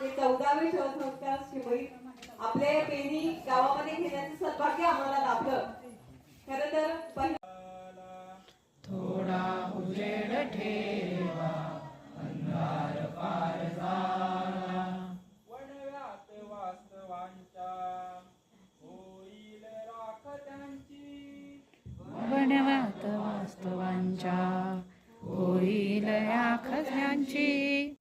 ते चौदावे संस्कार शिवरी आपल्या पेनी गावामध्ये घेण्याचं सद्भाग्य आम्हाला लाभलं. खरं तर थोडा उजेड ठेवा अंधार पार झाला वणव्यात वास्तवांच्या होईल राख त्यांची वास्तवांच्या होईल आखऱ्यांची विषय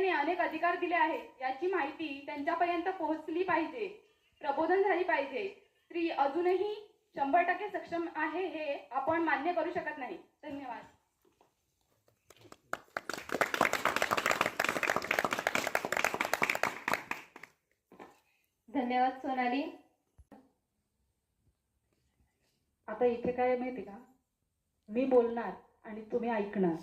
घटनेने अनेक अधिकार दिले आहेत. याची माहिती त्यांच्यापर्यंत पोहोचली पाहिजे. प्रबोधन झाली पाहिजे. स्त्री अजूनही शंभर टक्के सक्षम आहे हे आपण मान्य करू शकत नाही. धन्यवाद. धन्यवाद सोनाली. आता इथे काय आहे माहिती का? मी बोलणार आणि तुम्ही ऐकणार.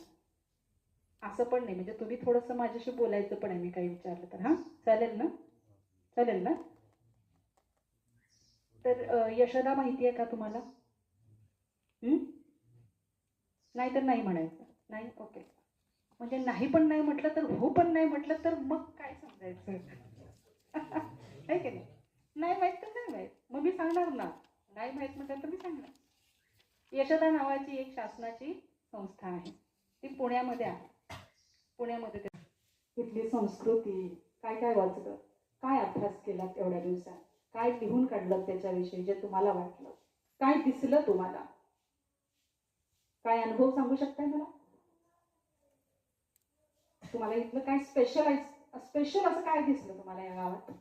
असं पण नाही. म्हणजे तुम्ही थोडंसं माझ्याशी बोलायचं पण आहे मी काही विचारलं तर. हां? चालेल ना? चालेल ना? तर यशदा यशोदा माहिती आहे का तुम्हाला? नाही तर नाही म्हणायचं. नाही? ओके. म्हणजे नाही पण नाही म्हटलं तर हो पण नाही म्हटलं तर मग काय समजायचं? आहे की नाही? नाही माहीत तर नाही माहीत. मग मी सांगणार ना. नाही माहीत म्हटलं तर मी सांगणार. यशोदा नावाची एक शासनाची संस्था आहे. ती पुण्यामध्ये आहे. पुण्यामध्ये तिथली संस्कृती काय काय वाचलं काय अभ्यास केला तेवढ्या दिवसात? काय लिहून काढलं त्याच्याविषयी जे तुम्हाला वाटलं? काय दिसलं तुम्हाला? काय अनुभव सांगू शकताय मला? तुम्हाला इथलं काय स्पेशल स्पेशल असं काय दिसलं तुम्हाला या गावात?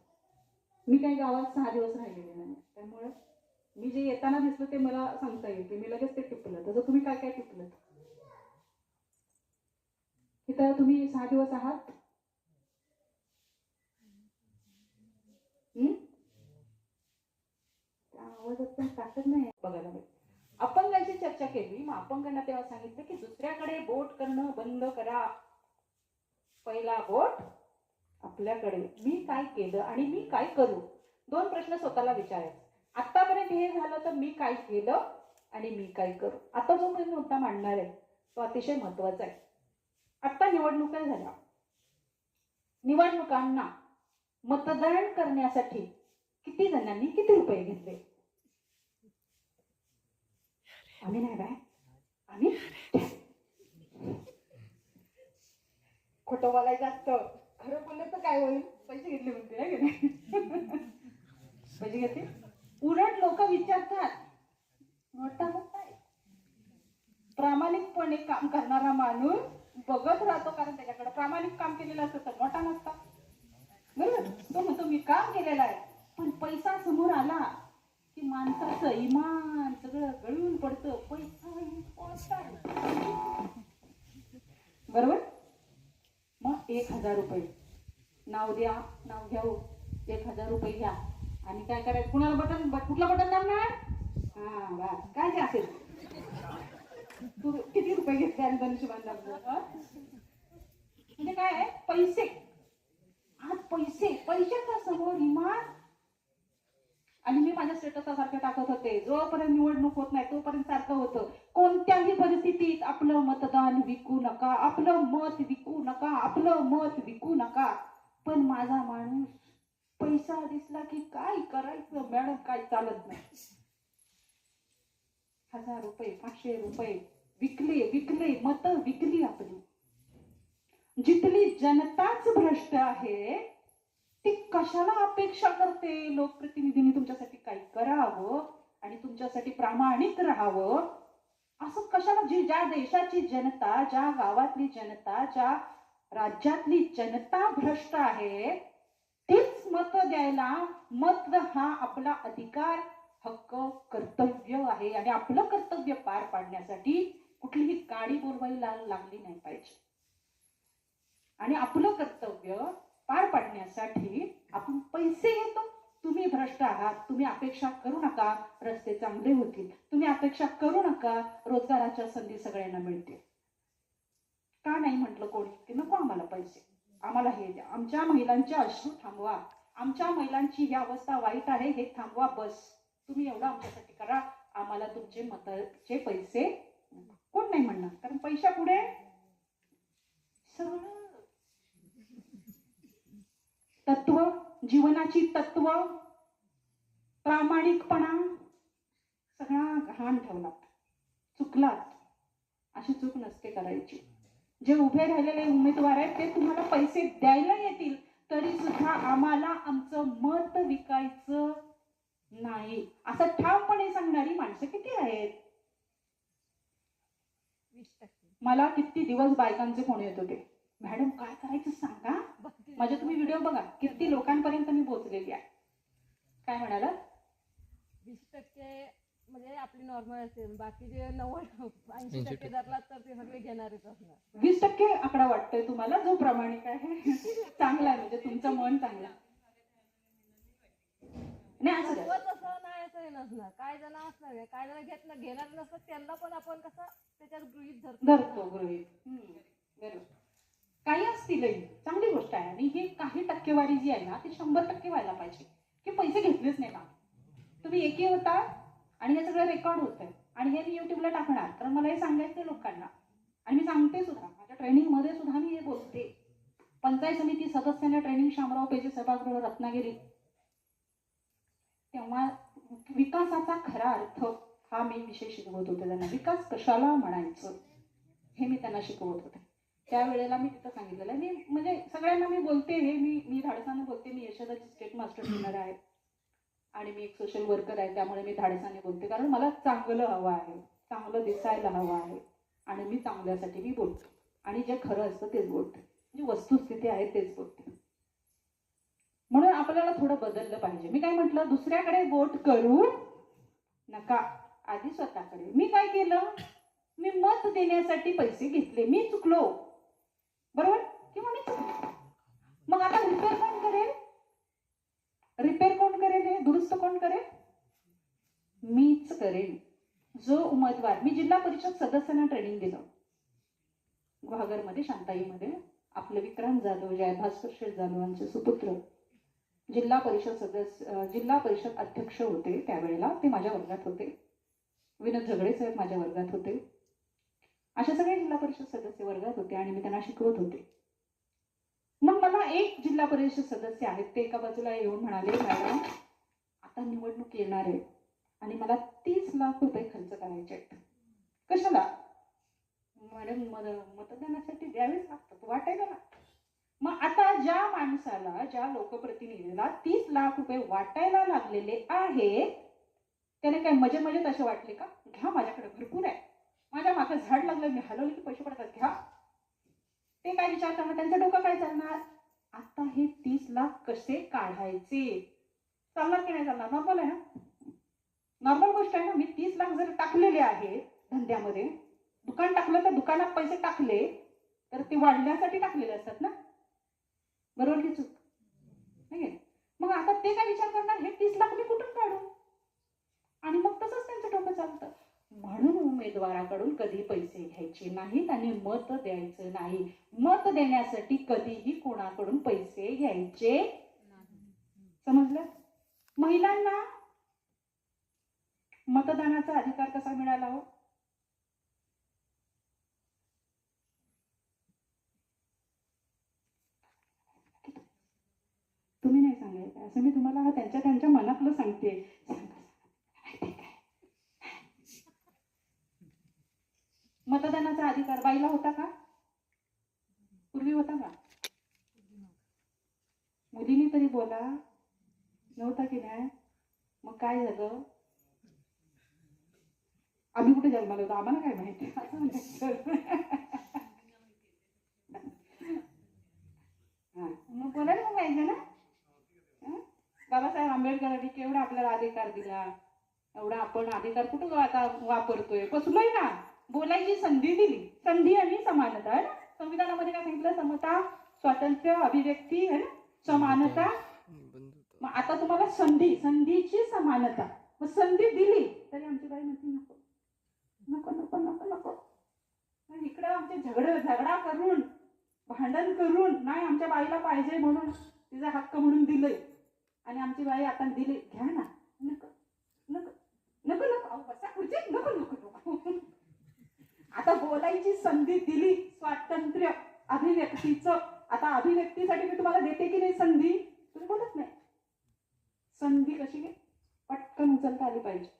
मी काही गावात सहा दिवस राहिलेले नाही. त्यामुळे मी जे येताना दिसलं ते मला सांगता येईल. मी लगेच ते टिपलं. तसं तुम्ही काय काय टिपलं इथं तुम्ही सहा दिवस आहात? ताकद नाही बघायला अपंगांची चर्चा केली. मग अपंगांना तेव्हा सांगितलं की दुसऱ्याकडे बोट करणं बंद करा. पहिला बोट आपल्याकडे. मी काय केलं आणि मी काय करू? दोन प्रश्न स्वतःला विचारायचे. आतापर्यंत हे झालं तर मी काय केलं आणि मी काय करू? आता जो प्रश्न होता मांडणार आहे तो अतिशय महत्त्वाचा आहे. आत्ता निवडणुका झाल्या. निवडणुकांना मतदान करण्यासाठी किती जणांनी किती रुपये घेतले? आम्ही नाही बाय आम्ही खोटं बोलायचं असतं. खरं बोललं तर काय होईल पैसे घेतले म्हणते ना की नाही पैसे घेतले? उलट लोक विचारतात. मोठा प्रामाणिकपणे काम करणारा माणूस बघत राहतो कारण त्याच्याकडे प्रामाणिक काम केलेलं असतं तर मोठा नसता. बरोबर? तो म्हणतो मी काम केलेलं आहे पण पैसा समोर आला की माणसाचं इमान सगळं गळून पडतं. पैसा बरोबर? मग एक हजार रुपये. नाव द्या नाव घ्याऊ एक हजार रुपये घ्या. आणि काय करायचं? कुणाला बटन कुठलं बटन दाबणार हा बा काय असेल? तू किती रुपये घेतले आणि धनुष्यबाण म्हणजे काय आहे? पैसे. आज पैसे. पैशाचा समोर इमान? आणि मी माझ्या स्टेटसासारखं टाकत होते. जोपर्यंत निवडणूक होत नाही तोपर्यंत सारखं होतं. कोणत्याही परिस्थितीत आपलं मतदान विकू नका. आपलं मत विकू नका. आपलं मत विकू नका. पण माझा माणूस पैसा दिसला की काय करायचं? मॅडम काय चालत नाही. हजार रुपये पाचशे रुपये. विकले विकले मत विकली आपली. जिथली जनताच भ्रष्ट आहे ती कशाला अपेक्षा करते? लोकप्रतिनिधींनी तुमच्यासाठी काही करावं आणि तुमच्यासाठी प्रामाणिक राहावं? असं कशाला जी ज्या देशाची जनता ज्या गावातली जनता ज्या राज्यातली जनता भ्रष्ट आहे तीच मत द्यायला मत हा आपला अधिकार हक्क कर्तव्य आहे आणि आपलं कर्तव्य पार पाडण्यासाठी कुठलीही गाडी बोलवायला लागली नाही पाहिजे. आणि आपलं कर्तव्य पार पाडण्यासाठी आपण पैसे घेतो. तुम्ही भ्रष्ट आहात तुम्ही अपेक्षा करू नका रस्ते चांगले होतील. तुम्ही अपेक्षा करू नका रोजगाराच्या संधी सगळ्यांना मिळतील. का नाही म्हटलं कोणी? की नको आम्हाला पैसे. आम्हाला हे द्या. आमच्या महिलांचे अश्रू थांबवा. आमच्या महिलांची ही अवस्था वाईट आहे हे थांबवा बस. तुम्ही एवढं आमच्यासाठी करा. आम्हाला तुमचे मताचे पैसे कोण नाही म्हणणार? कारण पैशा पुढे सगळं तत्व जीवनाची तत्व प्रामाणिकपणा सगळा घाण ठेवला चुकलात. अशी चूक नसते करायची. जे उभे राहिलेले उमेदवार आहेत ते तुम्हाला पैसे द्यायला येतील तरी सुद्धा आम्हाला आमचं मत विकायचं नाही. असं ठामपणे सांगणारी माणसं किती आहेत? मला किती दिवस बायकांचे फोन येत होते. मॅडम काय करायचं सांगा? माझे तुम्ही व्हिडिओ बघा. किती लोकांपर्यंत मी पोहोचलेली आहे. काय म्हणाला? वीस टक्के म्हणजे आपली नॉर्मल असेल बाकी जे नव्वद ऐंशी टक्के धरला तर ते सगळे घेणारच असणार. वीस टक्के आकडा वाटतोय तुम्हाला? जो प्रामाणिक आहे. चांगला आहे. म्हणजे तुमचं मन चांगलं. नाही असं तसं नाही असं नसणार काय जण असणार काय जण घेत न- घेणार नसतात त्यांना पण आपण कसं त्याच्यात गृहित धरतो. धरतो गृहित. हम्म, बरोबर काही असतीलही चांगली गोष्ट आहे. आणि ही काही टक्केवारी जी आहे ना ती शंभर टक्के व्हायला पाहिजे. की पैसे घेतलेच नाही का? तुम्ही एकी होता आणि हे सगळं रेकॉर्ड होतंय. आणि हे मी युट्यूबला टाकणार. तर मला हे सांगायचं लोकांना. आणि मी सांगते सुद्धा. माझ्या ट्रेनिंगमध्ये सुद्धा मी हे बोलते. पंचायत समिती सदस्यांना ट्रेनिंग शामराव पेजे सभागृह रत्नागिरी. तेव्हा विकासाचा खरा अर्थ हा मी विषय शिकवत होते त्यांना. विकास कशाला म्हणायचं? हे मी त्यांना शिकवत होते. त्यावेळेला मी तिथं सांगितलेलं आहे. मी म्हणजे सगळ्यांना मी बोलते हे. मी मी धाडसाने बोलते. मी यशोदाची स्टेट मास्टर ट्रेनर आहे. आणि मी एक सोशल वर्कर आहे. त्यामुळे मी धाडसाने बोलते. कारण मला चांगलं हवं आहे. चांगलं दिसायला हवं आहे. आणि मी चांगल्यासाठी मी बोलते. आणि जे खरं असतं तेच बोलते. म्हणजे वस्तुस्थिती आहे तेच बोलते. म्हणून आपल्याला थोडं बदललं पाहिजे. मी काय म्हटलं? दुसऱ्याकडे वोट करू नका. आधी स्वतःकडे. मी काय केलं? मी मत देण्यासाठी पैसे घेतले. मी चुकलो. बरोबर? किंवा मी चुकलो. मग आता रिपेअर कोण करेल? रिपेअर कोण करेल हे? दुरुस्त कोण करेल? मीच करेन. जो उमेदवार मी जिल्हा परिषद सदस्यांना ट्रेनिंग दिलं. गुहागरमध्ये शांताईमध्ये आपले विक्रांत जाधव जय भास्कर शेठ जाधव यांचे सुपुत्र. जिल्हा परिषद सदस्य जिल्हा परिषद अध्यक्ष होते त्यावेळेला. ते माझ्या वर्गात होते. विनोद झगडे साहेब माझ्या वर्गात होते. अशा सगळे जिल्हा परिषद सदस्य वर्गात होते आणि मी त्यांना शिकवत होते. मग मला एक जिल्हा परिषद सदस्य आहेत ते एका बाजूला येऊन म्हणाले मॅडम आता निवडणूक येणार आहे आणि मला तीस लाख रुपये खर्च करायचे आहेत. कशाला? मॅडम मत मतदानासाठी द्यावेच लागतात. वाटायला ना मग आता माणसाला ज्या लोकप्रतिनिधीला तीस लाख रुपये वाटायला लागलेले आहे त्याने काय मजे मजेत असे वाटले का? घ्या माझ्याकडे भरपूर आहे. माझ्या मागे झाड लागलं मी हलवले की पैसे पडतात. घ्या. ते काय विचार करणार? त्यांचं डोकं काय चालणार? आता हे तीस लाख कसे काढायचे? चालणार की नाही चालणार? नॉर्मल आहे ना? नॉर्मल गोष्ट आहे ना? मी तीस लाख जर टाकलेले आहेत धंद्यामध्ये दुकान टाकलं तर दुकानात पैसे टाकले तर ते वाढण्यासाठी टाकलेले असतात ना? बरोबर की चूक? नाही मग आता ते काय विचार करणार? हे तीस लाख मी कुठून काढू? आणि मग तसंच त्यांचं डोकं चालतं. म्हणून उमेदवाराकडून कधी पैसे घ्यायचे नाहीत आणि मत द्यायचं नाही. मत देण्यासाठी कधीही कोणाकडून पैसे घ्यायचे समजलं? महिलांना मतदानाचा अधिकार कसा मिळाला हो तुम्ही नाही सांगायचं असं मी तुम्हाला त्यांच्या त्यांच्या मनातलं सांगते. मतदानाचा अधिकार बाईला होता का? पूर्वी होता का? मुलीने तरी बोला. नव्हता की नाही? मग काय झालं? आम्ही कुठे जन्माला होतो? आम्हाला काय माहिती? असं म्हणायचं. हा, मग बोलायला पाहिजे ना? बाबासाहेब आंबेडकरांनी केवढा आपल्याला अधिकार दिला? एवढा आपण अधिकार कुठं आता वापरतोय? बसलोय ना. बोलायची संधी दिली. संधी आणि समानता आहे ना? संविधानामध्ये काय सांगितलं? समता स्वातंत्र्य अभिव्यक्ती आहे ना? समानता. मग आता तुम्हाला संधी संधीची समानता. मग संधी दिली. तरी आमची बाई म्हणते नको नको नको नको नको. मग इकडं आमचे झगड झगडा करून भांडण करून नाही आमच्या बाईला पाहिजे म्हणून तिचा हक्क म्हणून दिलंय. आणि आमची बाई आता दिली घ्या ना. नको नको नको नको. अहो, बसा खुर्ची नको नको नको. आता बोलायची संधी दिली स्वातंत्र्य अभिव्यक्तीचं. आता अभिव्यक्तीसाठी मी तुम्हाला देते की नाही संधी? तुम्ही बोलत नाही. संधी कशी घे? पटकन उचलता आली पाहिजे.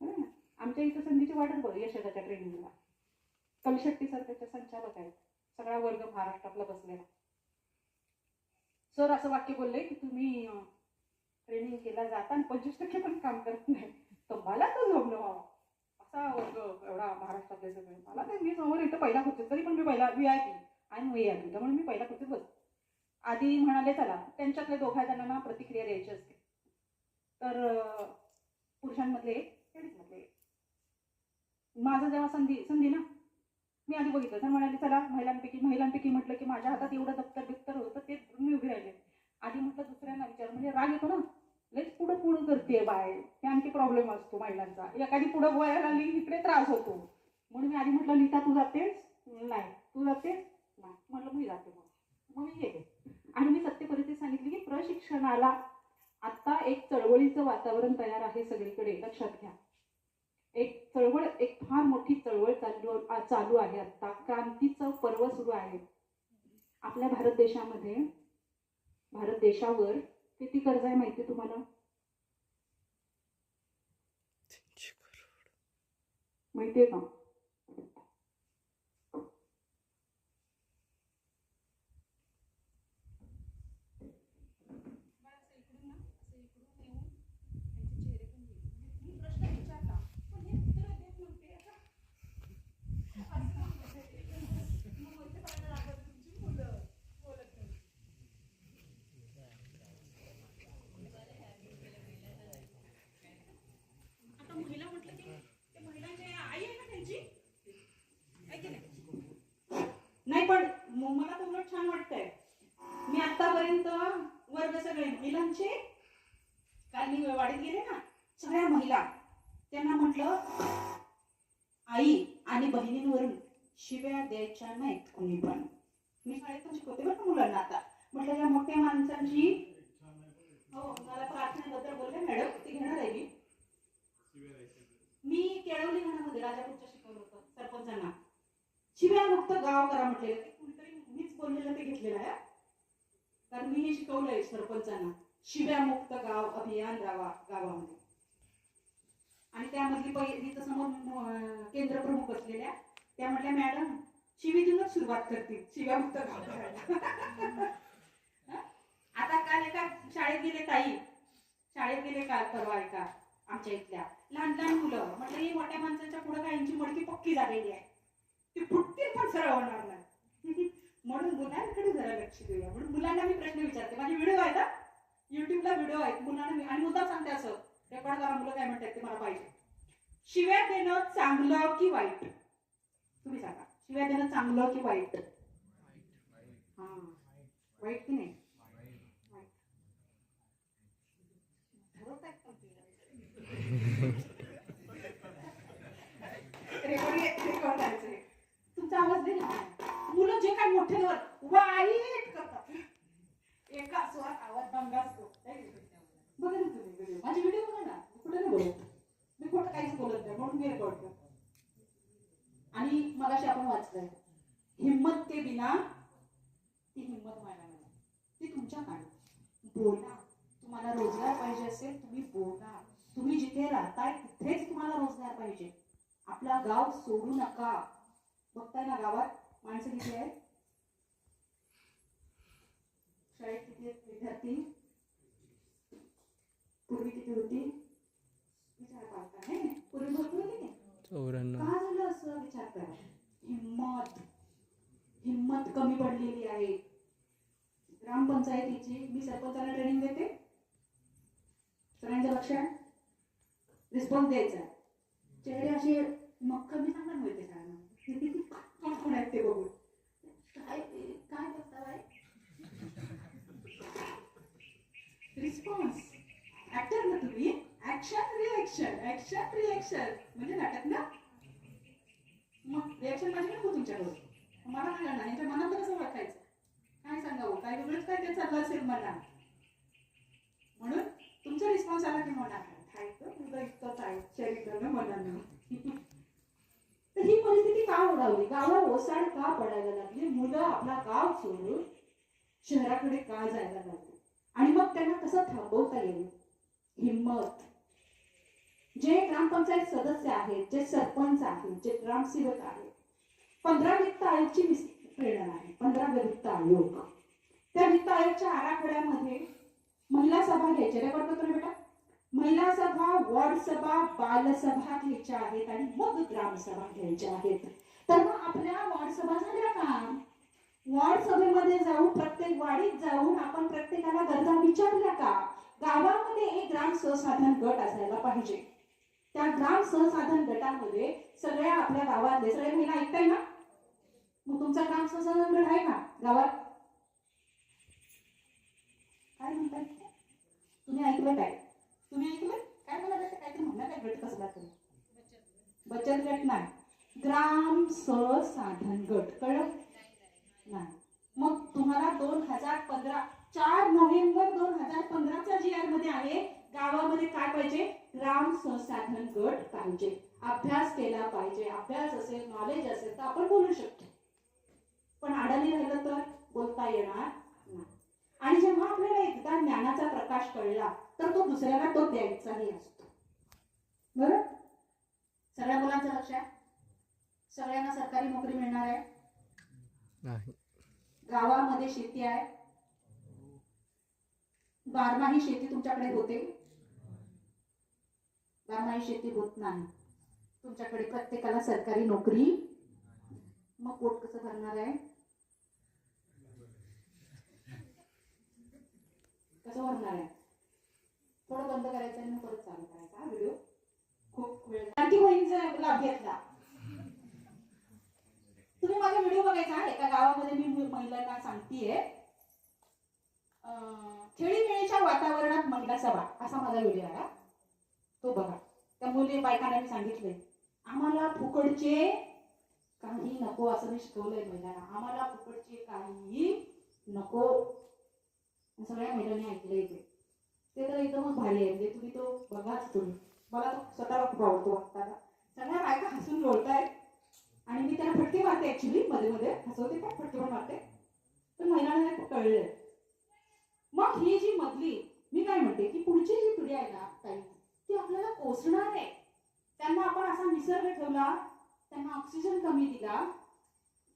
ना? आमच्या इथं संधीची वाटत बघ यशोदाच्या ट्रेनिंगला कलशेट्टी सर त्याचे संचालक आहेत. सगळा वर्ग महाराष्ट्रातला बसलेला. सर असं वाक्य बोलले की तुम्ही ट्रेनिंग केला जाता आणि पंचवीस टक्के पण काम करत नाही. तर मला तर जमलं व्हावं असा वर्ग एवढा महाराष्ट्रातले सगळे. मला ते मी समोर इथं पहिला खुर्चीत तरी पण मी पहिला वी आय पी आणि वी आय पी त्यामुळे मी पहिला खुर्चीत बस आधी म्हणाले चला त्यांच्यातले दोघा जणांना प्रतिक्रिया द्यायची असते. तर पुरुषांमधले एक लेडीजमधले एक. माझं जेव्हा संधी संधी ना मी आधी बघितलं. तर म्हणाले चला महिलांपैकी महिलांपैकी म्हटलं की माझ्या हातात एवढं दप्तर बिप्तर होतं ते मी उभी राहिले. आधी म्हटलं दुसऱ्यांना विचार म्हणजे राग येतो ना? लगेच पुढं पुढं करते बाय. हे आणखी प्रॉब्लेम असतो महिलांचा. एखादी पुढं बोलायला लागली इकडे त्रास होतो. म्हणून मी आधी म्हटलं लिहिता तू जातेस? नाही. तू जातेस? नाही. म्हटलं मी जाते मग. मग मी गेले आणि मी सत्यपरिस्थिती सांगितली की प्रशिक्षणाला आत्ता एक चळवळीचं वातावरण तयार आहे सगळीकडे. लक्षात घ्या. एक चळवळ एक फार मोठी चळवळ चालू चालू आहे आता. क्रांतीचं पर्व सुरू आहे. आपल्या भारत देशामध्ये भारत देशावर किती कर्ज आहे माहिती तुम्हाला? माहिती आहे का आता महिला म्हटलं की ते महिलांची आई आहे ना त्यांची आहे की नाही? नाही पण मला तर उलट छान वाटतंय. मी आतापर्यंत वर्ग सगळे महिलांचे काल मी वाढीत गेले ना सगळ्या महिला त्यांना म्हटलं आई आणि बहिणींवरून शिव्या द्यायच्या नाहीत कोणी पण. मी शाळेत पण शिकवते बरं मुलांना आता. म्हटलं या मोठ्या माणसांची हो मला प्रार्थनेबद्दल बोलले मॅडम ती घेणार आहे मी. मी केळवली घरामध्ये राजापूरच्या शिकवलं होतं सरपंचांना. शिव्यामुक्त गाव करा म्हटलेलं मीच बोललेलं ते घेतलेलं आहे. कारण मी हे शिकवलंय सरपंचांना. शिव्या मुक्त गाव अभियान गावा गावामध्ये. आणि त्यामधली पहिली तर समोर केंद्र प्रमुख असलेल्या त्या म्हटल्या मॅडम शिवीतूनच सुरुवात करतील. शिव्यामुक्त गाव करायला. आता काल एका शाळेत गेले ताई. शाळेत गेले काल परवा एका आमच्या इथल्या. लहान लहान मुलं. म्हटलं ही मोठ्या माणसाच्या पुढे काहींची मडकी पक्की झालेली आहे. ती फुटतील पण सरळ होणार नाही. म्हणून मुलांकडे जरा लक्ष देऊया. म्हणून मुलांना मी प्रश्न विचारते. माझे व्हिडिओ आहे ना युट्यूबला व्हिडिओ आहेत. मुलांना मी आणि मुद्दा सांगते असं. रेकॉर्ड करा मुलं काय म्हणतात ते मला पाहिजे. शिव्या देणं चांगलं की वाईट? तुम्ही सांगा. शिव्या देणं चांगलं की वाईट? हा. वाईट की नाही? वाईट ठरवतायत का तुम्ही? मोठ्यावर वाईट करतात. एका स्वरात आवाज दंगा असतो. बघा ना तुम्ही व्हिडिओ माझी व्हिडिओ बघा ना. मी कुठे नाही बोलत. मी कुठं काहीच बोलत नाही. म्हणून मी रेकॉर्ड करतो. आणि मगाशी आपण वाचलंय. हिम्मत के बिना ती हिम्मत व्हायला नाही. ती तुमच्या काढ बोला तुम्हाला रोजगार पाहिजे असेल तुम्ही बोला तुम्ही जिथे राहताय तिथेच तुम्हाला रोजगार पाहिजे. आपला गाव सोडू नका. बघताय ना गावात? माणसं किती आहेत? शाळेत किती विद्यार्थी पूर्वी किती होती. विचार पालकाने पूर्वी भरपूर होती? चौऱ्याण्णव. का झालं असं? विचार करा. हिम्मत. हिम्मत कमी पडलेली आहे. ग्रामपंचायतीची मी सरपंचाला ट्रेनिंग देते. सगळ्यांचं लक्ष रिस्पॉन्स द्यायचा. चेहरे असे मग कमी सांगा मिळते सगळ्यांना कोण कोण आहेत ते बघून? काय काय बघता बाय रिस्पॉन्स ऍक्टर ना तुम्ही? ऍक्शन रिएक्शन ऍक्शन रिएक्शन म्हणजे नाटक ना? मग रिॲक्शन माझी नको तुमच्याकडून. मला काय करणार यांच्या मनात कसं ओळखायचं काय सांगावं? काय वेगळंच काय ते चाललं असेल मला? म्हणून तुमचा रिस्पॉन्स आला की म्हणा काय तुझं इतकंच आहे शरीरानं मनानं. तर ही परिस्थिती का ओढावली? गावाला ओसाड का पडायला लागली? मुलं आपला गाव सोडून शहराकडे का जायला लागली? आणि मग त्यांना कसं थांबवता येईल? हिंमत जे ग्रामपंचायत सदस्य आहेत जे सरपंच आहेत जे ग्रामसेवक आहेत पंधरा वित्त आयोगची प्रेरणा आहे. पंधरा वित्त आयोग. त्या वित्त आयोगच्या आराखड्यामध्ये महिला सभा घ्यायच्या रेकॉर्ड करतो बेटा? महिला सभा वॉर्ड सभा बालसभा घ्यायच्या आहेत आणि मग ग्रामसभा घ्यायच्या आहेत. तर मग आपल्या वॉर्ड सभा झाल्या का? वॉर्ड सभेमध्ये जाऊन प्रत्येक वाडीत जाऊन आपण प्रत्येकाला गरजा विचारल्या का? गावामध्ये एक ग्राम सहसाधन गट असायला पाहिजे. त्या ग्राम सहसाधन गटामध्ये सगळ्या आपल्या गावातले सगळे महिला ऐकताय ना? मग तुमचा ग्राम सहसाधन गट आहे का गावात? काय म्हणताय? तुम्ही ऐकलं काय? तुम्ही ऐकलं काय मला वाटतं काहीतरी म्हणणार काय गट कसला तुम्ही बचत गट नाही. ग्राम सहसाधन गट. कळलं? नाही. मग तुम्हाला दोन हजार पंधरा चार नोव्हेंबर दोन हजार पंधराचा जी आरमध्ये आहे. गावामध्ये काय पाहिजे? ग्राम संसाधन गट पाहिजे. अभ्यास केला पाहिजे. अभ्यास असेल नॉलेज असेल तर आपण बोलू शकतो. पण अडाणी राहिलं तर बोलता येणार नाही. आणि जेव्हा आपल्याला एकदा ज्ञानाचा प्रकाश कळला तर तो दुसऱ्याला तो द्यायचाही असतो. बरं? सगळ्या मुलांचं लक्ष आहे? सगळ्यांना सरकारी नोकरी मिळणार आहे? नाही. गावामध्ये शेती आहे. बारमाही शेती तुमच्याकडे होते? बारमाही शेती होत नाही. तुमच्याकडे प्रत्येकाला सरकारी नोकरी? मग पोट कसं भरणार आहे? कसं भरणार आहे? थोडं बंद करायचं आणि मग परत चालू करायचा व्हिडिओ. खूप वेळ आणखी बहिणीचा लाभ घेतला. तुम्ही माझा व्हिडिओ बघायचा आहे. एका गावामध्ये मी महिलांना सांगतेय. अं, खेळीमेळीच्या वातावरणात महिला सभा असा माझा व्हिडिओ आहे. तो बघा. त्या मुली बायकांना मी सांगितले आम्हाला फुकटचे काही नको असं मी शिकवलंय महिलांना. आम्हाला फुकटचे काही नको. सगळ्या महिलांनी ऐकलंय ते. ते तर एकदमच भारी आहे. म्हणजे तुम्ही तो बघाच तुम्ही. मला तो स्वतःला खूप आवडतो वाटताना सगळ्या बायका हसून बोलतायत. आणि मी त्याला फटके मारते ऍक्च्युली मध्ये मध्ये. हसवते पण फटके पण मारते. पण महिलांना खूप कळलंय. मग ही जी मधली मी काय म्हणते की पुढची जी पिढी आहे ना काही ती आपल्याला कोसणार आहे. त्यांना आपण असा निसर्ग ठेवला त्यांना ऑक्सिजन कमी दिला.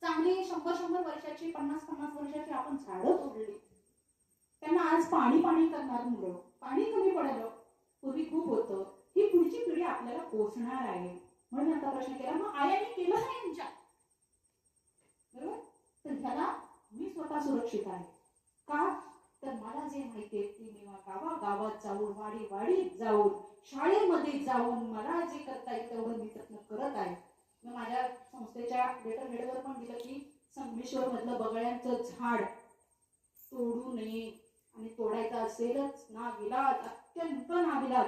चांगली शंभर शंभर वर्षाची पन्नास पन्नास वर्षाची आपण झाडं तोडली. त्यांना आज पाणी पाणी करणार मुलं. पाणी कमी पडलं. पूर्वी खूप होतं. ही पुढची पिढी आपल्याला पोचणार आहे. म्हणून आता प्रश्न केला. मग आयाने केलं नाही यांच्या बरोबर तर ह्याला मी स्वतः सुरक्षित आहे. का? तर मला जे माहिती आहे ते मी गावा गावात जाऊन वाडी वाडीत जाऊन शाळेमध्ये जाऊन मला जे करता येईल तेवढं मी प्रयत्न करत आहे. मी माझ्या संस्थेच्या लेटर हेडवर पण दिलं की संगमेश्वर मधलं बगळ्यांचं झाड तोडू नये. आणि तोडायचं असेलच. ना विलाज अत्यंत नाविलाज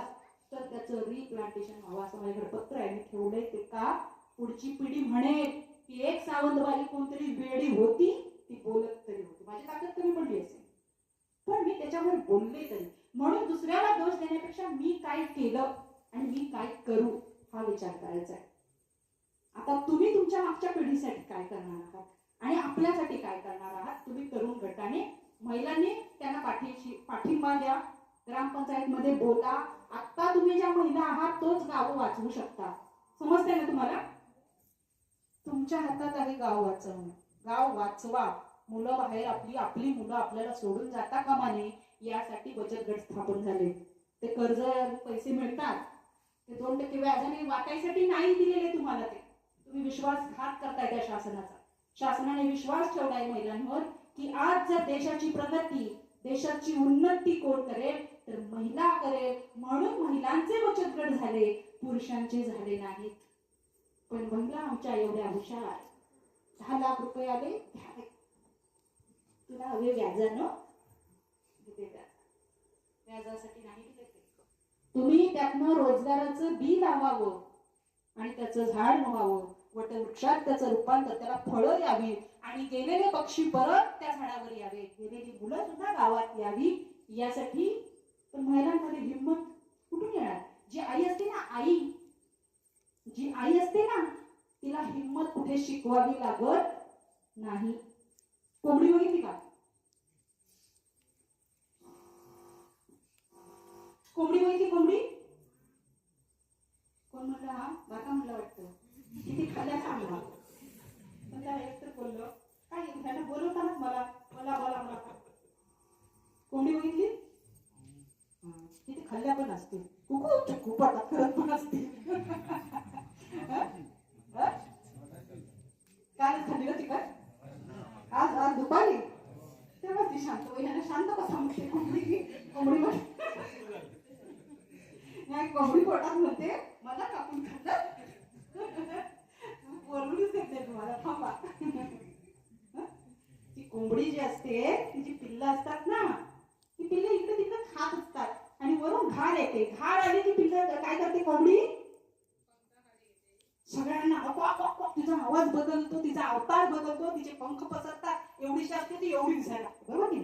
तर त्याचं रिप्लांटेशन व्हावं असं माझ्याकडे पत्र आहे मी ठेवलंय ते का? पुढची पिढी म्हणेल की एक सावंतवाली कोणतरी वेडी होती ती बोलत तरी होती. माझी ताकद कमी पडली असेल. पण मी त्याच्यावर बोलले तरी. म्हणून दुसऱ्याला दोष देण्यापेक्षा मी काय केलं आणि मी काय करू हा विचार करायचा आहे. आता तुम्ही तुमच्या मागच्या पिढीसाठी काय करणार आहात? आणि आपल्यासाठी काय करणार आहात? तुम्ही तरुण गटाने महिलांनी त्यांना पाठीशी पाठिंबा द्या. ग्रामपंचायतमध्ये बोला. आता तुम्ही ज्या महिला आहात तोच गाव वाचवू शकता. समजते ना तुम्हाला? तुमच्या हातात आहे गाव वाचवणं. गाव वाचवा. मुलं बाहेर आपली आपली मुलं आपल्याला सोडून जाता कामा नये यासाठी बचत गट स्थापन झाले. ते कर्ज पैसे मिळतात. ते दोन टक्के व्याजाने वाटायसाठी नाही दिलेले तुम्हाला ते. तुम्ही विश्वासघात करताय त्या शासनाचा. शासनाने विश्वास ठेवलाय महिलांवर की आज जर देशाची प्रगती देशाची उन्नती कोण करेल तर महिला करेल. म्हणून महिलांचे बचत गट झाले पुरुषांचे झाले नाहीत. पण महिला आमच्या एवढ्या हुशार. दहा लाख रुपये आले घ्यावे तुला हवे व्याजानं व्याजासाठी नाही तुम्ही त्यातनं रोजगाराचं बी लावावं आणि त्याचं झाड व्हावं वटवृक्षात त्याचं रूपांतर त्याला फळं यावी आणि गेलेले पक्षी परत त्या झाडावर यावे. गेलेली मुलं सुद्धा गावात यावी. यासाठी पण महिलांमध्ये हिंमत कुठून येणार? जी आई असते ना आई. जी आई असते ना तिला हिंमत कुठे शिकवावी लागत नाही. कोंबडी बघितली का कोंबडी बघितली कोंबडी? कोण म्हणलं हा? बाका म्हणलं वाटतं. किती खाल्या चांगला पण त्या एकतर बोललो. काय त्यांना बोलवतानाच मला मला बोला मला. कोंबडी बघितली तिथे खाल्ल्या पण असते कुकू चक्कू पडतात करत पण असते काय खाल्ली कालच खाल्ली का चिकन आज आज दुपारी तेव्हा ती शांत होई ह्याला शांत कसा म्हणते कोंबडी कोंबडी म्हण- नाही कोंबडी पोटात म्हणते मला कापून खाल्लं बोलूनच देत तुम्हाला थांबा. ती कोंबडी जी असते तिची पिल्लं असतात ना ती पिल्लं इकडे तिकडे खात असतात. आणि वरून घाण येते. घाण आली की पिल्लं काय करते कोंबडी? सगळ्यांना अको तिचा आवाज बदलतो तिचा अवतार बदलतो तिचे पंख पसरतात. एवढीशी असते ती एवढी दिसायला बरोबर की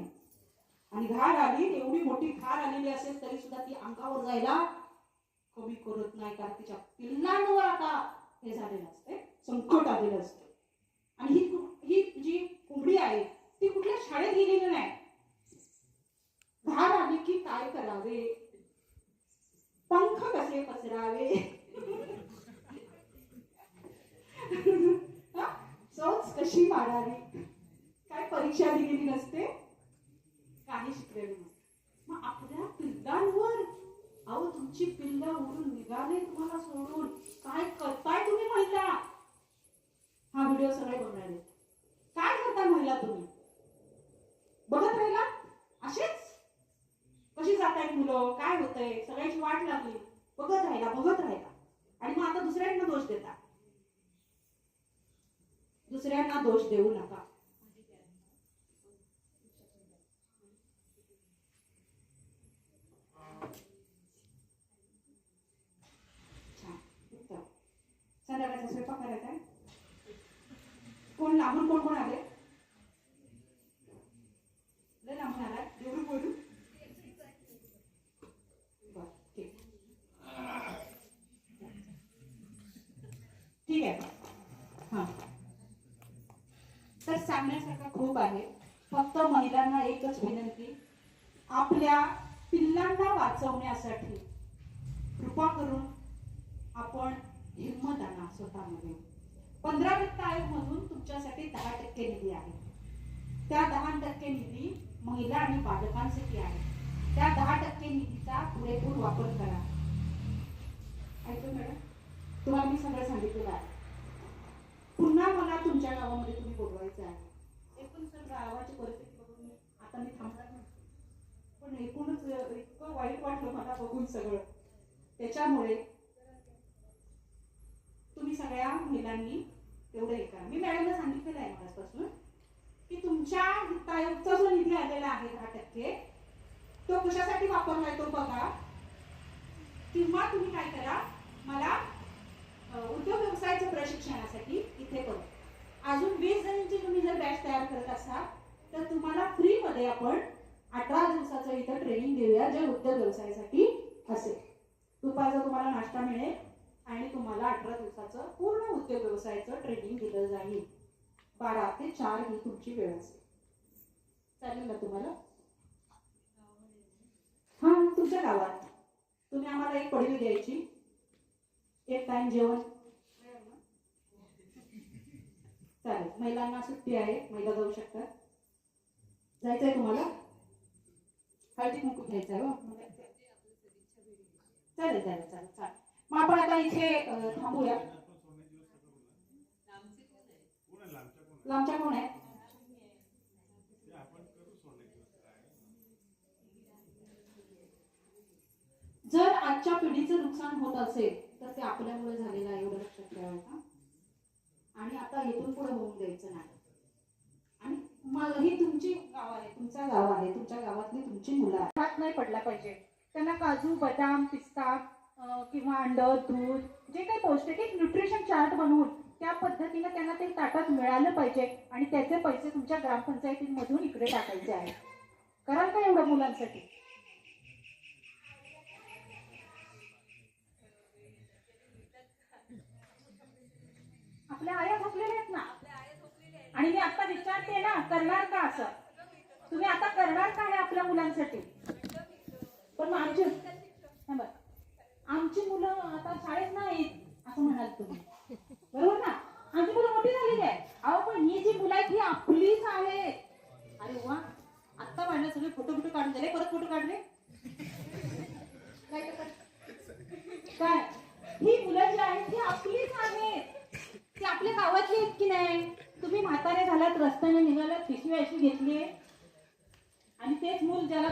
आणि घाण आली एवढी मोठी घाण आलेली असेल तरी सुद्धा ती अंगावर जायला कमी करत नाही कारण तिच्या पिल्लांवर आता हे झालेलं असते संकट आलेलं असते आणि ही ही जी कोंबडी आहे ती कुठल्या शाळेत गेलेली नाही. घाण आली की काय करावे? पंख कसे पसरावे? हा? कशी मारावी? काय परीक्षा दिलेली नसते? काही शिकले नसते मग आपल्या पिल्लांवर अहो तुमची पिल्ला उडून निघाले तुम्हाला सोडून. काय करताय तुम्ही महिला? हा व्हिडिओ सगळे बघणार काय करताय महिला तुम्ही? बघत राहिला? असेच? कशी जातायत मुलं? काय होतंय? सगळ्यांची वाट लागली. बघत राहिला बघत राहिला. आणि मग आता दुसऱ्यांना दोष देता. दुसऱ्यांना दोष देऊ नका छान उत्तम संध्याकाळचा स्वयंपाक करायचा आहे. कोण लांबून कोण कोण आले? लय लांबून आलाय. एवढं बोलू. बर ठीक ठीक आहे. हां. तर सांगण्यासारखं खूप आहे. फक्त महिलांना एकच विनंती आपल्या पिल्लांना वाचवण्यासाठी कृपा करून आपण हिंमत आणा स्वतःमध्ये. पंधरा वित्त आयोग मधून तुमच्यासाठी दहा टक्के निधी आहे. त्या दहा टक्के निधी महिला आणि बालकांसाठी आहे. त्या दहा टक्के निधीचा पुरेपूर वापर करा. ऐकतो मॅडम? तुम्हाला मी सगळं सांगितलेलं आहे. पुन्हा मला तुमच्या गावामध्ये तुम्ही बोलवायचं आहे. एकूण सर गावाची परिस्थिती बघून आता मी थांबणार नाही. पण एकूणच इतकं वाईट वाटलं मला बघून सगळं. त्याच्यामुळे तुम्ही मुलांनी तेवढं हे करा. मी मॅडमला सांगितलेलं आहे आजपासून की तुमच्या हितायोगचा जो निधी आलेला आहे दहा टक्के तो कशासाठी वापरलाय तो बघा. किंवा तुम्ही काय करा मला उद्योग व्यवसायाच्या प्रशिक्षणासाठी इथे करू. अजून वीस जणांची तुम्ही जर बॅच तयार करत असाल तर तुम्हाला फ्रीमध्ये आपण अठरा दिवसाचं इथं ट्रेनिंग देऊया जे उद्योग व्यवसायासाठी असेल. दुपारचा तुम्हाला नाश्ता मिळेल आणि तुम्हाला अठरा दिवसाचं पूर्ण उद्योग व्यवसायाचं ट्रेनिंग दिलं जाईल. बारा ते चार ही तुमची वेळ असेल. चालेल ना तुम्हाला? हा तुमच्या गावात. तुम्ही आम्हाला एक पडवी द्यायची. एक टाइम जेवण. चालेल. महिलांना सुट्टी आहे. महिला जाऊ शकतात. जायचं आहे तुम्हाला? हळदी कुंकू घ्यायचं आहे हो. चालेल चालेल चालेल. चालेल. मग आपण आता इथे थांबूया. लांबच्या कोण आहे जर आजच्या पिढीचं नुकसान होत असेल तर ते आपल्यामुळे झालेलं आहे एवढं लक्षात ठेवायचं आणि आता इथून पुढे होऊन द्यायचं नाही. आणि मग ही तुमची गाव आहे तुमचा गाव आहे तुमच्या गावातली तुमची मुलं आहेत. हात नाही पडला पाहिजे. त्यांना काजू बदाम पिस्ता किंवा अंड दूध जे काही पौष्टिक एक न्यूट्रिशन चार्ट बनवून त्या पद्धतीने त्यांना ते ताटात मिळालं पाहिजे आणि त्याचे पैसे तुमच्या ग्रामपंचायतीमधून इकडे टाकायचे आहे कराल का एवढं मुलांसाठी? आपल्या आया झोपलेल्या आहेत ना? आणि मी आता विचारते ना करणार का असं? तुम्ही आता करणार का हे आपल्या मुलांसाठी? पण मग आमची बरं. आमची मुलं आता शाळेत नाहीत असं म्हणाल तुम्ही. बरोबर ना? आमची मुलं मोठी झालेली आहे. अहो पण ही जी मुलं आहेत ही आपलीच आहेत. अरे वा. आत्ता पाहिलं सगळे फोटो फोटो काढून झाले परत फोटो काढले? काय? ही मुलं जी आहेत ही आपलीच आहेत. ती आपल्या गावातली आहेत की नाही? तुम्ही म्हातारे झालात रस्त्याने निघालात पिशवी अशी घेतली. आणि तेच मूल ज्याला